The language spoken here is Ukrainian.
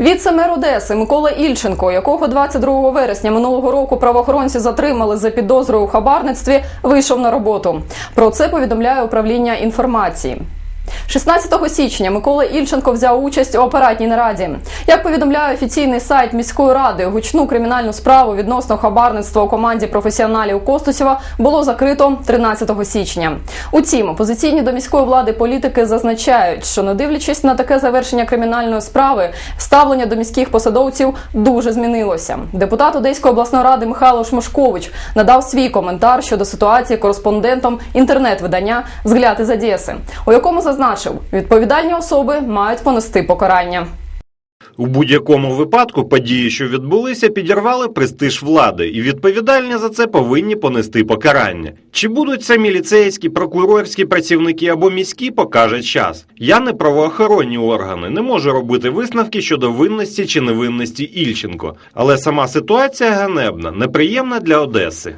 Віце-мер Одеси Микола Ільченко, якого 22 вересня минулого року правоохоронці затримали за підозрою у хабарництві, вийшов на роботу. Про це повідомляє управління інформації. 16 січня Микола Ільченко взяв участь у апаратній нараді. Як повідомляє офіційний сайт міської ради, гучну кримінальну справу відносно хабарництва у команді професіоналів Костусєва було закрито 13 січня. Утім, опозиційні до міської влади політики зазначають, що не дивлячись на таке завершення кримінальної справи, ставлення до міських посадовців дуже змінилося. Депутат Одеської обласної ради Михайло Шмошкович надав свій коментар щодо ситуації кореспондентом інтернет-видання «Взгляд із Одеси», у якому зазначив, відповідальні особи мають понести покарання. У будь-якому випадку події, що відбулися, підірвали престиж влади, і відповідальні за це повинні понести покарання. Чи будуть це міліцейські, прокурорські працівники або міські, покаже час. Я не правоохоронні органи, не можу робити висновки щодо винності чи невинності Ільченко. Але сама ситуація ганебна, неприємна для Одеси.